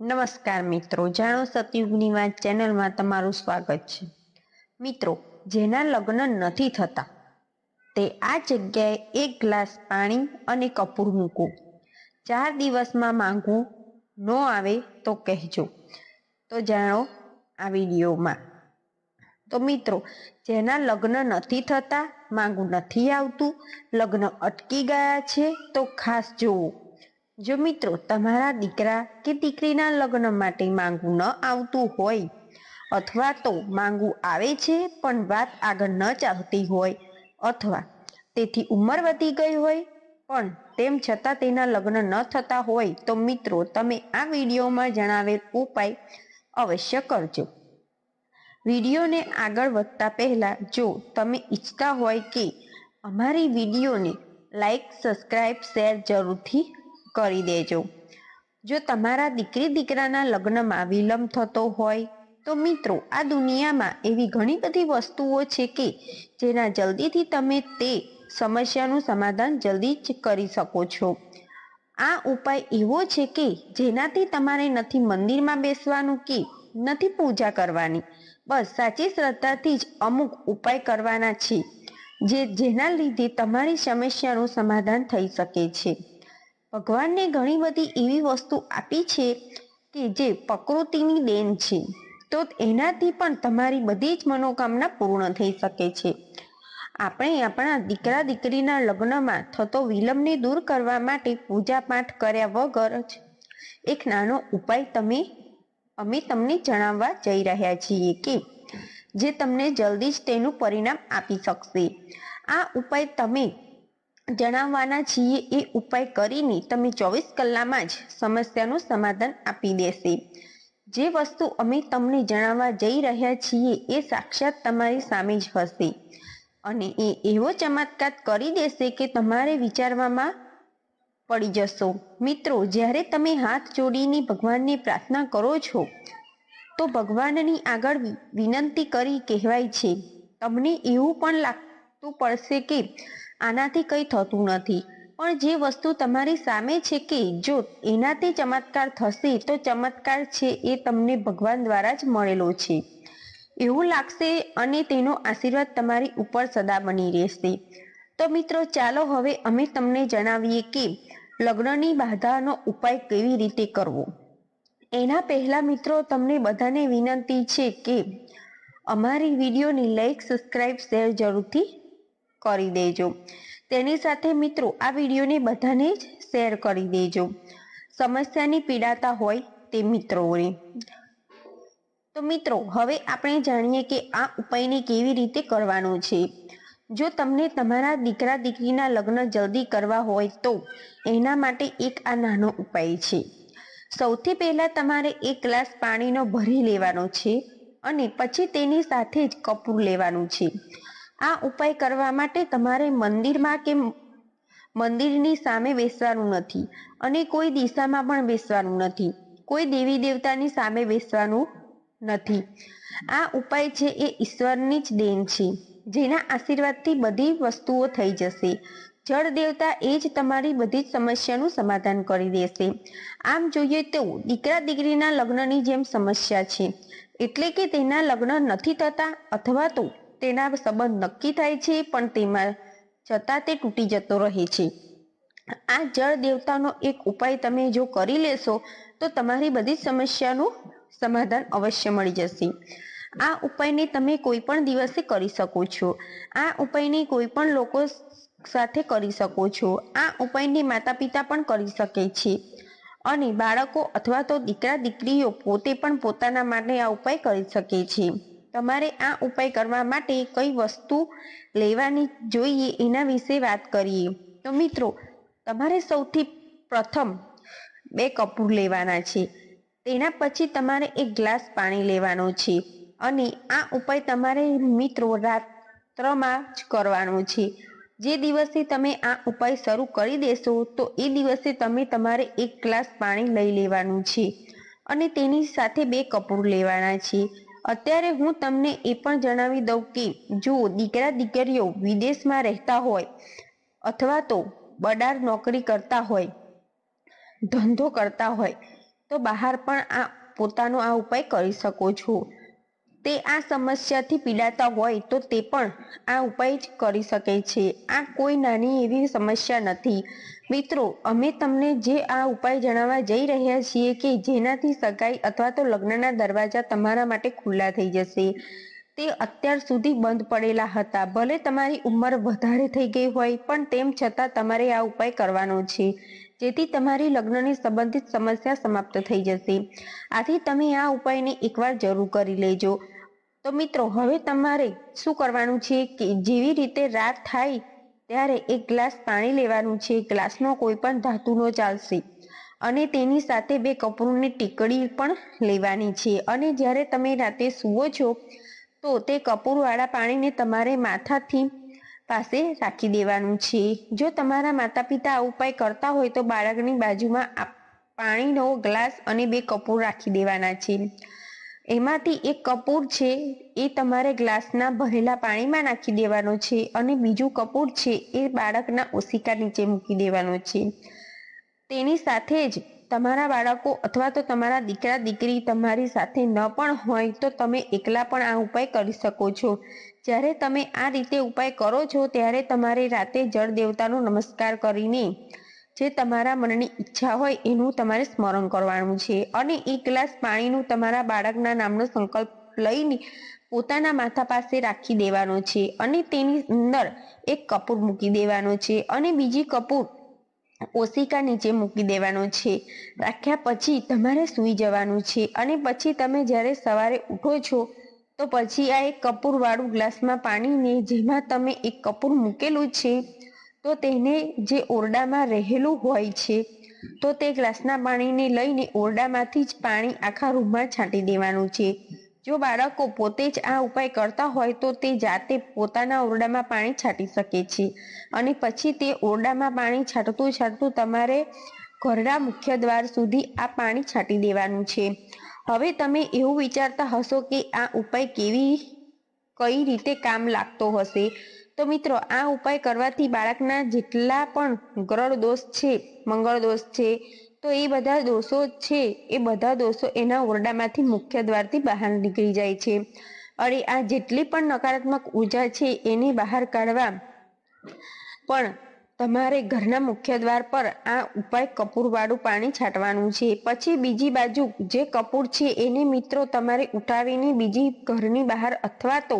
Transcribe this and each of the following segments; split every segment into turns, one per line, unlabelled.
નમસ્કાર મિત્રો, જાણો સતયુગની વાત ચેનલમાં તમારું સ્વાગત છે. મિત્રો, જેના લગ્ન નથી થતા, તે આ જગ્યાએ એક ગ્લાસ પાણી અને કપૂર મૂકો. ચાર દિવસમાં માંગવું ન આવે તો કહેજો. તો જાણો આ વિડીયોમાં. તો મિત્રો, જેના લગ્ન નથી થતા માંગું નથી આવતું, લગ્ન અટકી ગયા છે, તો ખાસ જોવો. જો મિત્રો, તમારા દીકરા કે દીકરીના લગ્ન માટે માંગવું ન આવતું હોય, અથવા તો માંગવું આવે છે, પણ વાત આગળ ન ચાલતી હોય, અથવા તેથી ઉંમર વધી ગઈ હોય, પણ તેમ છતાં તેના લગ્ન ન થતા હોય, તો મિત્રો, તમે આ વિડીયોમાં જણાવેલ ઉપાય અવશ્ય કરજો. વિડીયોને આગળ વધતા પહેલાં, જો તમે ઈચ્છતા હોય કે અમારી વિડીયોને લાઈક સબસ્ક્રાઈબ શેર જરૂરથી કરી દેજો. જો તમારા દીકરી દીકરાના લગ્નમાં વિલંબ થતો હોય, તો મિત્રો, આ દુનિયામાં એવી ઘણી બધી વસ્તુઓ છે કે જેના જલ્દીથી તમે તે સમસ્યાનું સમાધાન જલ્દી જ કરી શકો છો. આ ઉપાય એવો છે કે જેનાથી તમારે નથી મંદિરમાં બેસવાનું કે નથી પૂજા કરવાની. બસ સાચી શ્રદ્ધાથી જ અમુક ઉપાય કરવાના છે, જે જેના લીધે તમારી સમસ્યાનું સમાધાન થઈ શકે છે. ભગવાનને ઘણી બધી એવી વસ્તુ આપી છે કે જે પ્રકૃતિની દેન છે. તો એનાથી પણ તમારી બધી જ મનોકામના પૂર્ણ થઈ શકે છે. આપણે આપણા દીકરા દીકરીના લગ્નમાં થતો વિલંબને દૂર કરવા માટે પૂજા પાઠ કર્યા વગર જ એક નાનો ઉપાય તમે, અમે તમને જણાવવા જઈ રહ્યા છીએ કે જે તમને જલ્દી જ તેનું પરિણામ આપી શકશે. આ ઉપાય તમે જણાવવાના છીએ, એ ઉપાય કરીને તમે ચોવીસ કલાકમાં જ સમસ્યાનું સમાધાન આપી દેશે. જે વસ્તુ અમે તમને જણાવવા જઈ રહ્યા છીએ, એ સાક્ષાત તમારી સામે જ હશે. અને એ એવો ચમત્કાર કરી દેશે કે તમારે વિચારવામાં પડી જશો. મિત્રો, જ્યારે તમે હાથ જોડીને ભગવાનની પ્રાર્થના કરો છો, તો ભગવાનની આગળ વિનંતી કરી કહેવાય છે. તમને એવું પણ લાગતું પડશે કે આનાથી કંઈ થતું નથી. પણ જે વસ્તુ તમારી સામે છે કે જો એનાથી ચમત્કાર થશે, તો ચમત્કાર છે એ તમને ભગવાન દ્વારા જ મળેલો છે. એવું લાગશે અને તેનો આશીર્વાદ તમારી ઉપર સદા બની રહેશે. તો મિત્રો, ચાલો હવે અમે તમને જણાવીએ કે લગ્નની બાધાનો ઉપાય કેવી રીતે કરવો. એના પહેલા મિત્રો, તમને બધાને વિનંતી છે કે અમારી વિડીયોની લાઈક સબસ્ક્રાઈબ શેર જરૂરથી કરી દેજો. તેની સાથે મિત્રો, આ વિડીયોને બધાને જ શેર કરી દેજો. સમસ્યાની પીડાતા હોય તે મિત્રોને. તો મિત્રો, હવે આપણે જાણીએ કે આ ઉપાયને કેવી રીતે કરવાનો છે. જો તમને તમારા દીકરા, દીકરીના લગ્ન જલ્દી કરવા હોય તો એના માટે એક આ નાનો ઉપાય છે. સૌથી પહેલાં તમારે એક ગ્લાસ પાણીનો ભરી લેવાનો છે અને પછી તેની સાથે જ કપૂર લેવાનું છે. આ ઉપાય કરવા માટે તમારે મંદિરમાં કે મંદિરની સામે બેસવાનું નથી અને કોઈ દિશામાં પણ બેસવાનું નથી. કોઈ દેવી દેવતાની સામે બેસવાનું નથી. આ ઉપાય છે એ ઈશ્વરની જ દેન છે. જેના આશીર્વાદથી બધી વસ્તુઓ થઈ જશે. જળ દેવતા એ જ તમારી બધી જ સમસ્યાનું સમાધાન કરી દેશે. આમ જોઈએ તો દીકરા દીકરીના લગ્નની જેમ સમસ્યા છે. એટલે કે તેના લગ્ન નથી થતા અથવા તો તેના સંબંધ નક્કી થાય છે, પણ તેમાં છતાં તે તૂટી જતો રહે છે. આ જળ દેવતાનો એક ઉપાય તમે જો કરી લેશો, તો તમારી બધી સમસ્યાનું સમાધાન અવશ્ય મળી જશે. આ ઉપાયને તમે કોઈ પણ દિવસે કરી શકો છો. આ ઉપાયને કોઈ પણ લોકો સાથે કરી શકો છો. આ ઉપાયને માતા પિતા પણ કરી શકે છે. અને બાળકો અથવા તો દીકરા દીકરીઓ પોતે પણ પોતાના માટે આ ઉપાય કરી શકે છે. તમારે આ ઉપાય કરવા માટે કઈ વસ્તુ લેવાની જોઈએ એના વિશે વાત કરીએ. તો મિત્રો, તમારે સૌથી પ્રથમ બે કપૂર લેવાના છે. તેના પછી તમારે એક ગ્લાસ પાણી લેવાનો છે અને આ ઉપાય તમારે મિત્રો રાત્રમાં જ કરવાનો છે. જે દિવસે તમે આ ઉપાય શરૂ કરી દેશો, તો એ દિવસે તમે તમારે એક ગ્લાસ પાણી લઈ લેવાનું છે અને તેની સાથે બે કપૂર લેવાના છે. અત્યારે હું તમને એ પણ જણાવી દઉં કે જો દીકરા દીકરીઓ વિદેશમાં રહેતા હોય અથવા તો બડાર નોકરી કરતા હોય, ધંધો કરતા હોય, તો બહાર પણ આ પોતાનો આ ઉપાય કરી શકો છો. તે આ સમસ્યાથી પીડાતા હોય તો તે પણ આ ઉપાય જ કરી શકે છે. આ કોઈ નાની એવી સમસ્યા નથી. મિત્રો, અમે તમને જે આ ઉપાય જણાવવા જઈ રહ્યા છીએ કે જેનાથી સગાઈ અથવા તો લગ્નના દરવાજા તમારા માટે ખુલ્લા થઈ જશે. તે અત્યાર સુધી બંધ પડેલા હતા. ભલે તમારી ઉંમર વધારે થઈ ગઈ હોય, પણ તેમ છતાં તમારે આ ઉપાય કરવાનો છે. જેથી તમારી લગ્નની સંબંધિત સમસ્યા સમાપ્ત થઈ જશે. આથી તમે આ ઉપાયને એકવાર જરૂર કરી લેજો. તો મિત્રો, હવે તમારે શું કરવાનું છે કે જેવી રીતે રાત થાય ત્યારે એક ગ્લાસ પાણી લેવાનું છે. ગ્લાસનો કોઈ પણ ધાતુનો ચાલશે. અને તેની સાથે બે કપૂરની ટીકડી પણ લેવાની છે. અને જ્યારે તમે રાતે સૂવો છો, તો તે કપૂરવાળા પાણીને તમારે માથાથી પાસે રાખી દેવાનું છે. જો તમારા માતા પિતા આ ઉપાય કરતા હોય, તો બાળકની બાજુમાં પાણીનો ગ્લાસ અને બે કપૂર રાખી દેવાના છે. એમાંથી એક કપૂર છે, એ તમારે ગ્લાસના ભરેલા પાણીમાં નાખી દેવાનો છે અને બીજું કપૂર છે, એ બાળકના ઓશિકા નીચે મૂકી દેવાનો છે. તેની સાથે જ તમારા બાળકો અથવા તો તમારા દીકરા, દીકરી તમારી સાથે ન પણ હોય તો તમે એકલા પણ આ ઉપાય કરી શકો છો. જ્યારે તમે આ રીતે ઉપાય કરો છો, ત્યારે તમારે રાતે જળ દેવતાનો નમસ્કાર કરીને જે તમારા મનની ઈચ્છા હોય એનું તમારે સ્મરણ કરવાનું છે. અને એક ગ્લાસ પાણીનું તમારા બાળકના નામનો સંકલ્પ લઈને પોતાના માથા પાસે રાખી દેવાનો છે અને તેની અંદર એક કપૂર મૂકી દેવાનો છે અને બીજી કપૂર ઓશિકા નીચે મૂકી દેવાનો છે. રાખ્યા પછી તમારે સૂઈ જવાનું છે અને પછી તમે જ્યારે સવારે ઉઠો છો તો પછી આ એક કપૂરવાળું ગ્લાસમાં પાણીને જેમાં તમે એક કપૂર મૂકેલું છે તો તેને જે ઓરડામાં રહેલું હોય છે, તો તે ગ્લાસના પાણીને લઈને ઓરડામાંથી જ પાણી આખા રૂમમાં છાંટી દેવાનું છે. જો બાળકો પોતે જ આ ઉપાય કરતા હોય તો તે જાતે પોતાના ઓરડામાં પાણી છાંટી શકે છે. અને પછી તે ઓરડામાં પાણી છાંટતું છાંટતું તમારે ઘરના મુખ્ય દ્વાર સુધી આ પાણી છાંટી દેવાનું છે. હવે તમે એવું વિચારતા હશો કે આ ઉપાય કેવી કઈ રીતે કામ લાગતો હશે? તો મિત્રો, આ ઉપાય કરવાથી બાળકના જેટલા પણ ગ્રળ દોષ છે, મંગળ દોષ છે, તો એ બધા દોષો છે, એ બધા દોષો એના ઓરડામાંથી મુખ્ય દ્વારથી બહાર નીકળી જાય છે. અને આ જેટલી પણ નકારાત્મક ઊર્જા છે એને બહાર કાઢવા પણ તમારે ઘરના મુખ્ય દ્વાર પર આ ઉપાય કપૂરવાળું પાણી છાંટવાનું છે. પછી બીજી બાજુ જે કપૂર છે એને મિત્રો તમારે ઉઠાવીને બીજી ઘરની બહાર અથવા તો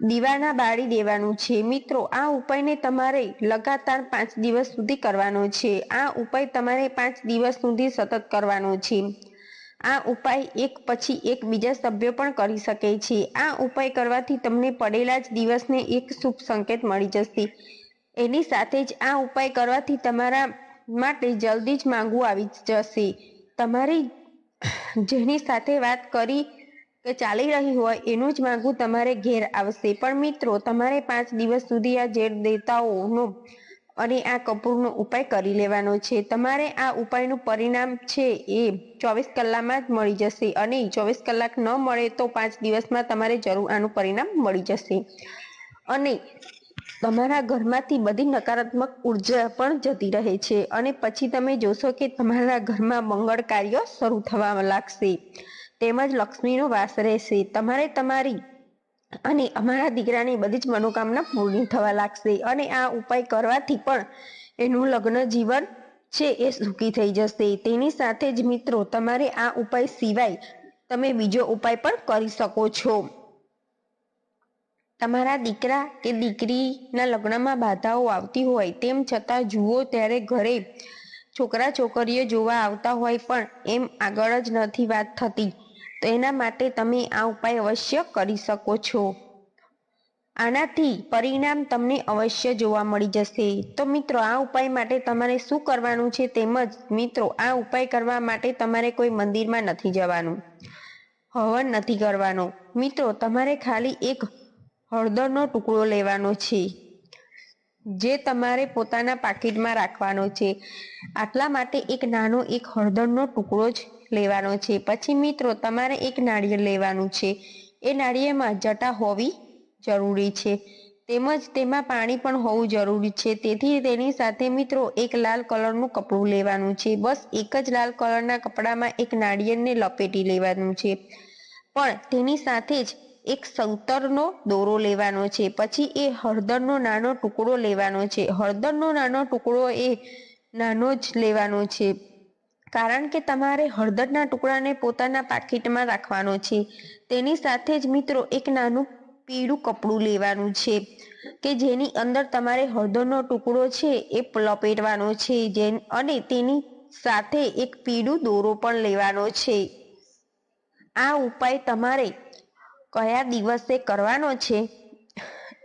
દીવાના બાળી દેવાનું છે. મિત્રો, આ ઉપાયને તમારે લગાતાર પાંચ દિવસ સુધી કરવાનો છે. આ ઉપાય તમારે પાંચ દિવસ સુધી સતત કરવાનો છે. આ ઉપાય એક પછી એક બીજા સભ્યો પણ કરી શકે છે. આ ઉપાય કરવાથી તમને પડેલા જ દિવસને એક શુભ સંકેત મળી જશે. એની સાથે જ આ ઉપાય કરવાથી તમારા માટે જલ્દી જ માંગવું આવી જશે. તમારી જેની સાથે વાત કરી કે ચાલી રહી હોય એનું જ માંગવું તમારે ઘેર આવશે. પણ મિત્રો, તમારે પાંચ દિવસ સુધી આ ઝેર દેવતાઓનો અને આ કપૂરનો ઉપાય કરી લેવાનો છે. તમારે આ ઉપાયનું પરિણામ છે એ ચોવીસ કલાકમાં જ મળી જશે અને ચોવીસ કલાક ન મળે તો પાંચ દિવસમાં તમારે જરૂર આનું પરિણામ મળી જશે. અને તમારા ઘરમાંથી બધી નકારાત્મક ઊર્જા પણ જતી રહે છે. અને પછી તમે જોશો કે તમારા ઘરમાં મંગળ કાર્ય શરૂ થવા લાગશે. તેમજ લક્ષ્મીનો વાસ રહેશે. તમારે તમારી અને અમારા દીકરાની બધી જ મનોકામના પૂર્ણ થવા લાગશે અને આ ઉપાય કરવાથી પણ એનું લગ્ન જીવન છે એ સુખી થઈ જશે. તેની સાથે જ મિત્રો, તમારે આ ઉપાય સિવાય તમે બીજો ઉપાય પણ કરી શકો છો. તમારા દીકરા કે દીકરીના લગ્નમાં બાધાઓ આવતી હોય તેમ છતાં જુઓ ત્યારે ઘરે છોકરા છોકરીઓ જોવા આવતા હોય પણ એમ આગળ જ નથી વાત થતી. તો એના માટે તમે આ ઉપાય અવશ્ય કરી શકો છો. આનાથી પરિણામ તમને અવશ્ય જોવા મળી જશે. તો મિત્રો, આ ઉપાય માટે તમારે શું કરવાનું છે તેમજ મિત્રો, આ ઉપાય કરવા માટે તમારે કોઈ મંદિરમાં નથી જવાનું. હવન નથી કરવાનો. મિત્રો, તમારે ખાલી એક હળદરનો ટુકડો લેવાનો છે, જે તમારે પોતાના પાકીટમાં રાખવાનો છે. આટલા માટે એક નાનો એક હળદરનો ટુકડો જ લેવાનો છે. પછી મિત્રો, તમારે એક નાળિયેર લેવાનું છે. એ નાળિયેરમાં જટા હોવી જરૂરી છે. તેમજ તેમાં પાણી પણ હોવું જરૂરી છે. તેથી તેની સાથે મિત્રો, એક લાલ કલરનું કપડું લેવાનું છે. બસ એક જ લાલ કલરના કપડામાં એક નાળિયેરને લપેટી લેવાનું છે. પણ તેની સાથે જ એક સંતરનો દોરો લેવાનો છે. પછી એ હળદરનો નાનો ટુકડો લેવાનો છે. હળદરનો નાનો ટુકડો એ નાનો જ લેવાનો છે. કારણ કે તમારે હળદરના ટુકડાને પોતાના પાકીટમાં રાખવાનો છે. તેની સાથે જ મિત્રો એક નાનું પીળું કપડું લેવાનું છે કે જેની અંદર તમારે હળદરનો ટુકડો છે એ લપેટવાનો છે જે અને તેની સાથે એક પીળું દોરો પણ લેવાનો છે. આ ઉપાય તમારે કયા દિવસે કરવાનો છે?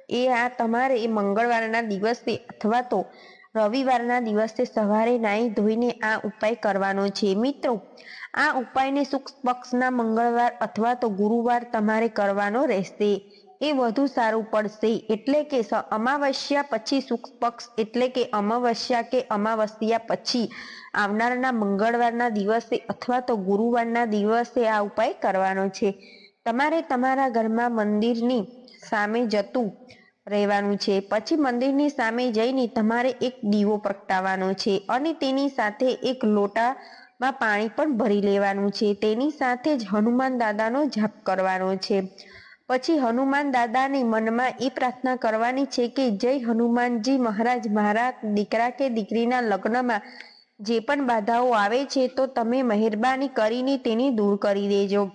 એ આ તમારે મંગળવારના દિવસે અથવા તો રવિવારના દિવસે સવારે નાહી ધોઈને આ ઉપાય કરવાનો છે. મિત્રો, આ ઉપાયને સુખ પક્ષના મંગળવાર અથવા તો ગુરુવાર તમારે કરવાનો રહેશે. એ વધુ સારું પડશે. એટલે કે અમાવસ્યા પછી સુખ પક્ષ એટલે કે અમાવસ્યા કે અમાવસ્યા પછી આવનારના મંગળવારના દિવસે અથવા તો ગુરુવારના દિવસે આ ઉપાય કરવાનો છે. તમારે તમારા ઘરમાં મંદિરની સામે જતું રહેવાનું છે. પછી મંદિરની સામે જઈને તમારે એક દીવો પ્રગટાવવાનો છે અને તેની સાથે એક લોટામાં પાણી પણ ભરી લેવાનું છે. તેની સાથે જ હનુમાન દાદાનો જાપ કરવાનો છે. પછી હનુમાન દાદાને મનમાં એ પ્રાર્થના કરવાની છે કે, જય હનુમાનજી મહારાજ, મારા દીકરા કે દીકરીના લગ્નમાં જે પણ બાધાઓ આવે છે તો તમે મહેરબાની કરીને તેને દૂર કરી દેજો.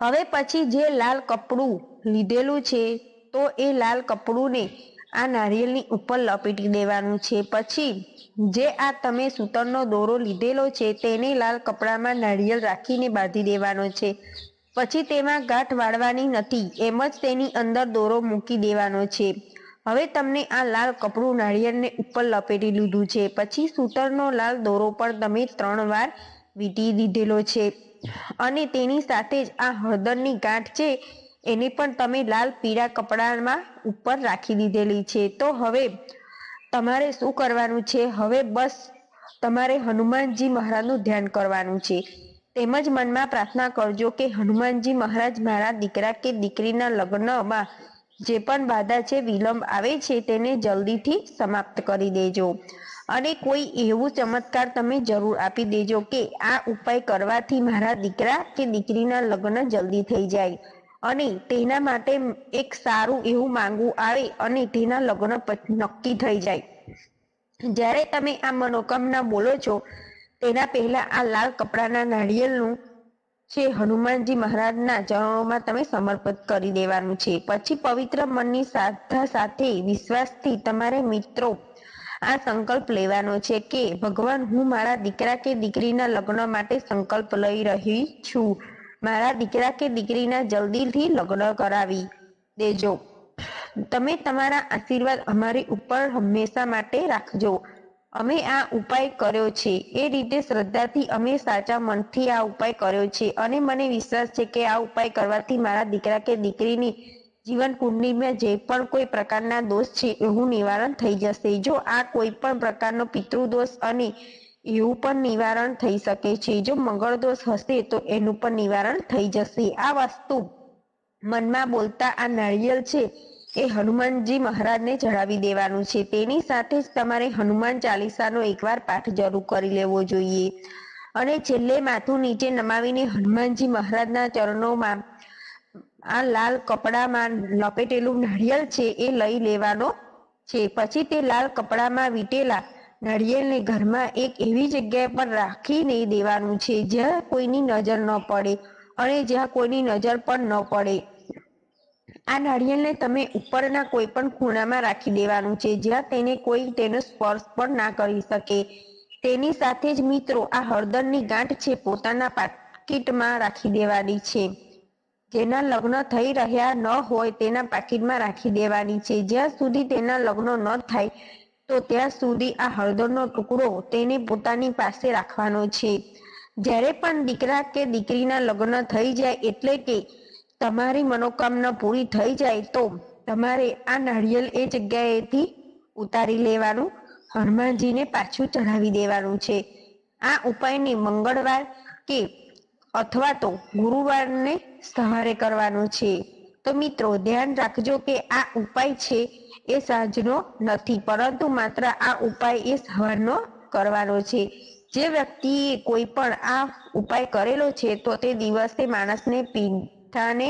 હવે પછી જે લાલ કપડું લીધેલું છે તો એ લાલ કપડુંને આ નારિયેળની ઉપર લપેટી દેવાનું છે. પછી જે આ તમે સૂતરનો દોરો લીધેલો છે તેને લાલ કપડામાં નારિયેળ રાખીને બાંધી દેવાનો છે. પછી તેમાં ગાંઠ વાળવાની નથી, એમ જ તેની અંદર દોરો મૂકી દેવાનો છે. હવે તમને આ લાલ કપડું નાળિયેરને ઉપર લપેટી લીધું છે. પછી સૂતરનો લાલ દોરો પણ તમે ત્રણ વાર વીંટી દીધેલો છે. અને તેની સાથે જ આ હળદરની ગાંઠ છે એને પણ તમે લાલ પીળા કપડામાં ઉપર રાખી દીધેલી છે. તો હવે તમારે શું કરવાનું છે? હવે બસ તમારે હનુમાનજી મહારાજનું ધ્યાન કરવાનું છે. તેમજ મનમાં પ્રાર્થના કરજો કે હનુમાનજી મહારાજ મારા દીકરા કે દીકરીના લગ્નમાં જે પણ બાધા છે, વિલંબ આવે છે, તેને જલ્દીથી સમાપ્ત કરી દેજો. અને કોઈ એવું ચમત્કાર તમે જરૂર આપી દેજો કે આ ઉપાય કરવાથી મારા દીકરા કે દીકરીના લગ્ન જલ્દી થઈ જાય. અને તેના માટે એક સારું એવું માંગવું આવે અને તેના લગ્ન નક્કી થઈ જાય. જ્યારે તમે આ મનોકામના બોલો છો, તેના પહેલા આ લાલ કપડાના નાળિયેરનું છે હનુમાનજી મહારાજના ચરણોમાં તમે સમર્પિત કરી દેવાનું છે. પછી પવિત્ર મનની શ્રદ્ધા સાથે વિશ્વાસથી તમારે મિત્રો આ સંકલ્પ લેવાનો છે કે ભગવાન હું મારા દીકરા કે દીકરીના લગ્ન માટે સંકલ્પ લઈ રહી છું. મારા દીકરા કે દીકરીના જલ્દીથી લગ્ન કરાવી દેજો. તમે તમારા આશીર્વાદ અમારી ઉપર હંમેશા માટે રાખજો. અમે આ ઉપાય કર્યો છે. એ રીતે શ્રદ્ધાથી અમે સાચા મનથી આ ઉપાય કર્યો છે. અને મને વિશ્વાસ છે કે આ ઉપાય કરવાથી મારા દીકરા કે દીકરીની જીવન કુંડલીમાં જે પણ કોઈ પ્રકારના દોષ છે, એવું નિવારણ થઈ જશે. જો આ કોઈ પણ પ્રકારનો પિતૃદોષ અને એવું પણ નિવારણ થઈ શકે છે. જો મંગળ દોષ હશે તો એનું પણ નિવારણ થઈ જશે. આ વસ્તુ મનમાં બોલતા આ નાળિયેર છે એ હનુમાનજી મહારાજને જણાવી દેવાનું છે. તેની સાથે જ તમારે હનુમાન ચાલીસાનો એકવાર પાઠ જરૂર કરી લેવો જોઈએ. અને છેલ્લે માથું નીચે નમાવીને હનુમાનજી મહારાજના ચરણોમાં આ લાલ કપડામાં લપેટેલું નાળિયેર છે એ લઈ લેવાનો છે. પછી તે લાલ કપડામાં વીટેલા નાળિયેરને ઘરમાં એક એવી જગ્યાએ પર રાખીને દેવાનું છે જ્યાં કોઈની નજર ન પડે અને જ્યાં કોઈની નજર પણ ન પડે. આ નાળિયેરને તમે ઉપરના કોઈ પણ ખૂણામાં રાખી દેવાનું છે જ્યાં તેને કોઈ તેનો સ્પર્શ પણ ના કરી શકે. તેની સાથે જ મિત્રો આ હળદરની ગાંઠ છે પોતાના પાકીટમાં રાખી દેવાની છે. જેના લગ્ન થઈ રહ્યા ન હોય તેના પાકીટમાં રાખી દેવાની છે. જ્યાં સુધી તેના લગ્ન ન થાય તો ત્યાં સુધી આ હળદરનો ટુકડો તેને પોતાની પાસે રાખવાનો છે. જ્યારે પણ દીકરા કે દીકરીના લગ્ન થઈ જાય એટલે કે તમારી મનોકામના પૂરી થઈ જાય તો તમારે આ નાળિયેર એ જગ્યાએથી ઉતારી લેવાનું, હનુમાનજીને પાછું ચઢાવી દેવાનું છે. આ ઉપાયને મંગળવાર કે અથવા તો ગુરુવારને સવારે કરવાનો છે. તો મિત્રો, ધ્યાન રાખજો કે આ ઉપાય છે એ સાંજનો નથી, પરંતુ માત્ર આ ઉપાય એ સવારનો કરવાનો છે. જે વ્યક્તિએ કોઈ પણ આ ઉપાય કરેલો છે, તો તે દિવસે માણસને પીઠાને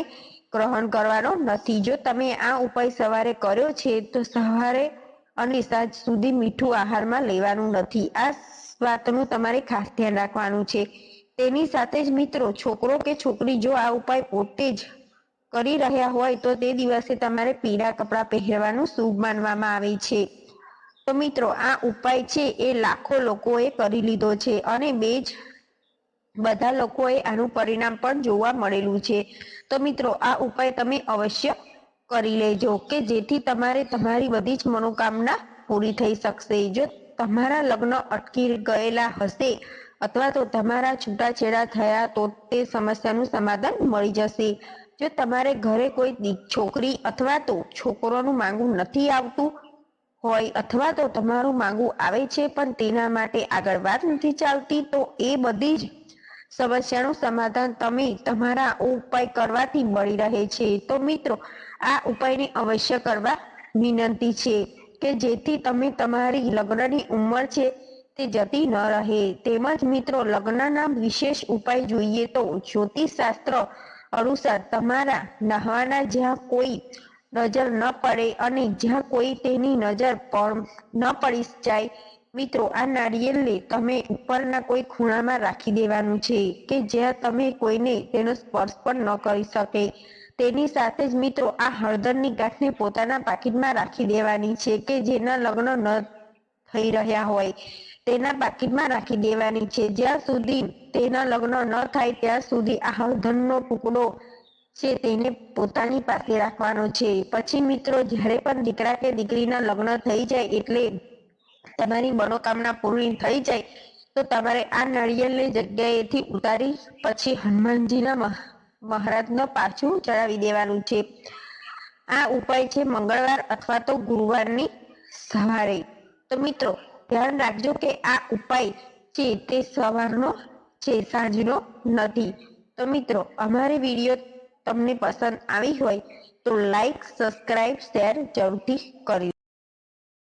ગ્રહણ કરવાનો નથી. જો તમે આ ઉપાય સવારે કર્યો છે, તો સવારે અને સાંજ સુધી મીઠું આહારમાં લેવાનું નથી. આ વાતનું તમારે ખાસ ધ્યાન રાખવાનું છે. તેની સાથે જ મિત્રો, છોકરો કે છોકરી જો આ ઉપાય પોતે જ કરી રહ્યા હોય તો તે દિવસે તમારે પીળા કપડાં પહેરવાનું શુભ માનવામાં આવે છે. તો મિત્રો, આ ઉપાય છે એ લાખો લોકોએ કરી લીધો છે અને બે જ બધા લોકોએ આનું પરિણામ પણ જોવા મળેલું છે. તો મિત્રો, આ ઉપાય તમે અવશ્ય કરી લેજો કે જેથી તમારે તમારી બધી જ મનોકામના પૂરી થઈ શકશે. જો તમારા લગ્ન અટકી ગયેલા હશે અથવા તો તમારા છૂટાછેડા થયા તો તે સમસ્યાનું સમાધાન મળી જશે. જો તમારે ઘરે કોઈ છોકરી અથવા તો છોકરોનું માંગવું નથી આવતું હોય અથવા તો તમારું માંગવું આવે છે, પણ તેના માટે આગળ વાત નથી ચાલતી, તો એ બધી જ સમસ્યાનું સમાધાન તમે તમારા ઉપાય કરવાથી મળી રહે છે. તો મિત્રો, આ ઉપાયને અવશ્ય કરવા વિનંતી છે કે જેથી તમે તમારી લગ્નની ઉંમર છે તે જતી ન રહે. તેમજ મિત્રો, લગ્નના વિશેષ ઉપાય જોઈએ તો જ્યોતિષ શાસ્ત્ર અનુસાર તમારા નહાવાના જ્યાં કોઈ નજર ન પડે અને જ્યાં કોઈ તેની નજર પણ ન પડી જાય, મિત્રો, આ નાળિયેરને તમે ઉપરના કોઈ ખૂણામાં રાખી દેવાનું છે કે જ્યાં તમે કોઈને તેનો સ્પર્શ પણ ન કરી શકે. તેની સાથે જ, મિત્રો, આ હળદરની ગાંઠને પોતાના પાકીટમાં રાખી દેવાની છે કે જેના લગ્ન ન થઈ રહ્યા હોય. તેના પાકીટમાં રાખી દેવાની છે. જ્યાં સુધી તેના લગ્ન ન થાય, ત્યાં સુધી આ હળદરનો ટુકડો છે તેને પોતાની પાસે રાખવાનો છે. પછી મિત્રો, જ્યારે પણ દીકરા કે દીકરીના લગ્ન થઈ જાય એટલે તમારી મનોકામના પૂરી થઈ જાય, તો તમારે આ નળિયેલની જગ્યાએથી ઉતારી પછી હનુમાનજીના મહારાજને પાછું ચડાવી દેવાનું છે. આ ઉપાય છે મંગળવાર અથવા તો ગુરુવારની સવારે. તો મિત્રો ધ્યાન રાખજો કે આ ઉપાય છે તે સવારનો છે, સાંજનો નથી. તો મિત્રો, અમારી વીડિયો તમને પસંદ આવી હોય તો લાઈક સબસ્ક્રાઇબ શેર જરૂરથી કરી